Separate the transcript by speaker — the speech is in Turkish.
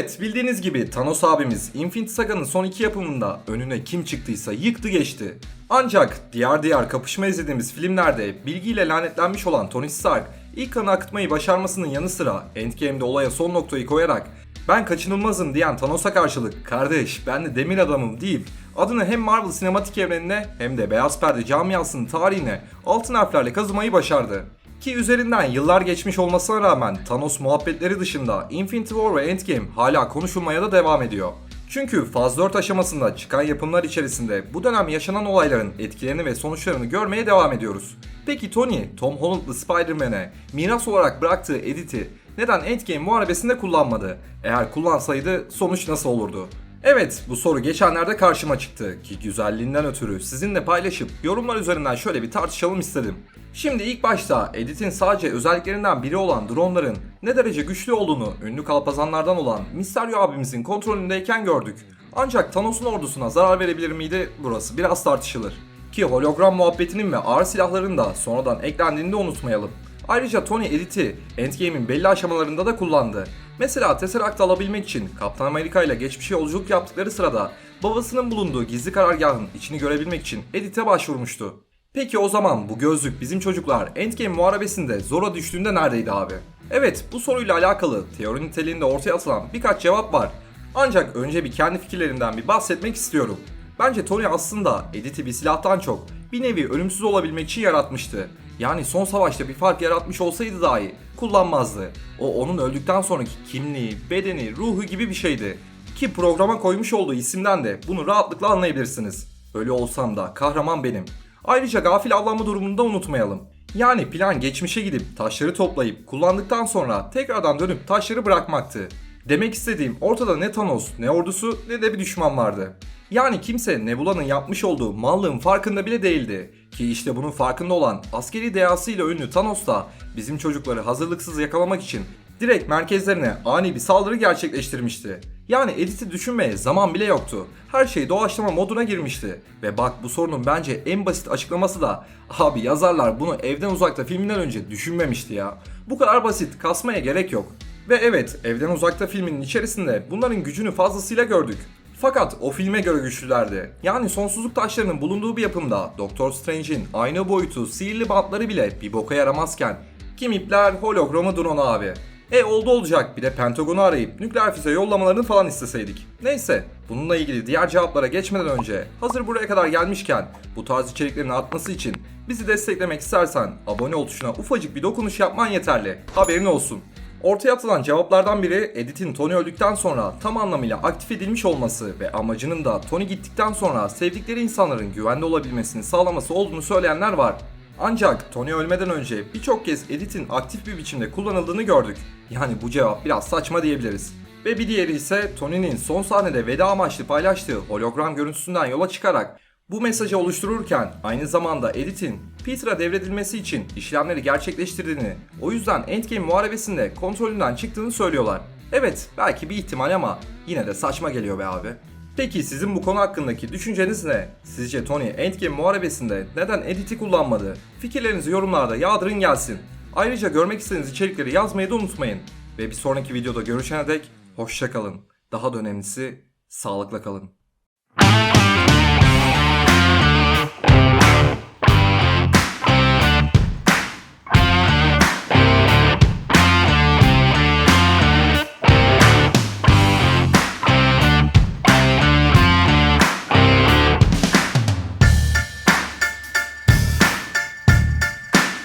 Speaker 1: Evet bildiğiniz gibi Thanos abimiz Infinity Saga'nın son iki yapımında önüne kim çıktıysa yıktı geçti. Ancak diğer diğer kapışma izlediğimiz filmlerde bilgiyle lanetlenmiş olan Tony Stark ilk kanı akıtmayı başarmasının yanı sıra Endgame'de olaya son noktayı koyarak ben kaçınılmazım diyen Thanos'a karşılık kardeş ben de demir adamım deyip adını hem Marvel sinematik evrenine hem de Beyaz Perde camiasının tarihine altın harflerle kazımayı başardı. Ki üzerinden yıllar geçmiş olmasına rağmen Thanos muhabbetleri dışında Infinity War ve Endgame hala konuşulmaya da devam ediyor. Çünkü faz 4 aşamasında çıkan yapımlar içerisinde bu dönem yaşanan olayların etkilerini ve sonuçlarını görmeye devam ediyoruz. Peki Tony, Tom Holland'lı Spider-Man'e miras olarak bıraktığı editi neden Endgame muharebesinde kullanmadı? Eğer kullansaydı sonuç nasıl olurdu? Evet bu soru geçenlerde karşıma çıktı ki güzelliğinden ötürü sizinle paylaşıp yorumlar üzerinden şöyle bir tartışalım istedim. Şimdi ilk başta Edit'in sadece özelliklerinden biri olan dronların ne derece güçlü olduğunu ünlü kalpazanlardan olan Mysterio abimizin kontrolündeyken gördük. Ancak Thanos'un ordusuna zarar verebilir miydi burası biraz tartışılır. Ki hologram muhabbetinin ve ağır silahların da sonradan eklendiğini de unutmayalım. Ayrıca Tony Edit'i Endgame'in belli aşamalarında da kullandı. Mesela Tesseract'ı alabilmek için Kaptan Amerika ile geçmişe yolculuk yaptıkları sırada babasının bulunduğu gizli karargahın içini görebilmek için Edit'e başvurmuştu. Peki o zaman bu gözlük bizim çocuklar Endgame muharebesinde zora düştüğünde neredeydi abi? Evet bu soruyla alakalı teori niteliğinde ortaya atılan birkaç cevap var. Ancak önce bir kendi fikirlerimden bir bahsetmek istiyorum. Bence Tony aslında Edith'i bir silahtan çok bir nevi ölümsüz olabilmek için yaratmıştı. Yani son savaşta bir fark yaratmış olsaydı dahi kullanmazdı. O onun öldükten sonraki kimliği, bedeni, ruhu gibi bir şeydi. Ki programa koymuş olduğu isimden de bunu rahatlıkla anlayabilirsiniz. Ölü olsam da kahraman benim. Ayrıca gafil avlanma durumunu da unutmayalım. Yani plan geçmişe gidip taşları toplayıp kullandıktan sonra tekrardan dönüp taşları bırakmaktı. Demek istediğim ortada ne Thanos, ne ordusu ne de bir düşman vardı. Yani kimse Nebula'nın yapmış olduğu mallığın farkında bile değildi. Ki işte bunun farkında olan askeri dehasıyla ünlü Thanos da bizim çocukları hazırlıksız yakalamak için direkt merkezlerine ani bir saldırı gerçekleştirmişti. Yani Edith'i düşünmeye zaman bile yoktu. Her şey doğaçlama moduna girmişti. Ve bak bu sorunun bence en basit açıklaması da abi yazarlar bunu evden uzakta filminden önce düşünmemişti ya. Bu kadar basit kasmaya gerek yok. Ve evet evden uzakta filminin içerisinde bunların gücünü fazlasıyla gördük. Fakat o filme göre güçlülerdi. Yani sonsuzluk taşlarının bulunduğu bir yapımda Doktor Strange'in aynı boyutu sihirli bantları bile bir boka yaramazken kim ipler hologramı drone abi. E oldu olacak bir de Pentagon'u arayıp nükleer füze yollamalarını falan isteseydik. Neyse bununla ilgili diğer cevaplara geçmeden önce hazır buraya kadar gelmişken bu tarz içeriklerin artması için bizi desteklemek istersen abone ol tuşuna ufacık bir dokunuş yapman yeterli. Haberin olsun. Ortaya atılan cevaplardan biri Edith'in Tony öldükten sonra tam anlamıyla aktif edilmiş olması ve amacının da Tony gittikten sonra sevdikleri insanların güvende olabilmesini sağlaması olduğunu söyleyenler var. Ancak Tony ölmeden önce birçok kez Edith'in aktif bir biçimde kullanıldığını gördük. Yani bu cevap biraz saçma diyebiliriz. Ve bir diğeri ise Tony'nin son sahnede veda amaçlı paylaştığı hologram görüntüsünden yola çıkarak bu mesajı oluştururken aynı zamanda Edith'in Peter'a devredilmesi için işlemleri gerçekleştirdiğini, o yüzden Endgame muharebesinde kontrolünden çıktığını söylüyorlar. Evet, belki bir ihtimal ama yine de saçma geliyor be abi. Peki sizin bu konu hakkındaki düşünceniz ne? Sizce Tony Endgame muharebesinde neden Edith'i kullanmadı? Fikirlerinizi yorumlarda yağdırın gelsin. Ayrıca görmek istediğiniz içerikleri yazmayı da unutmayın. Ve bir sonraki videoda görüşene dek hoşçakalın. Daha da önemlisi sağlıkla kalın.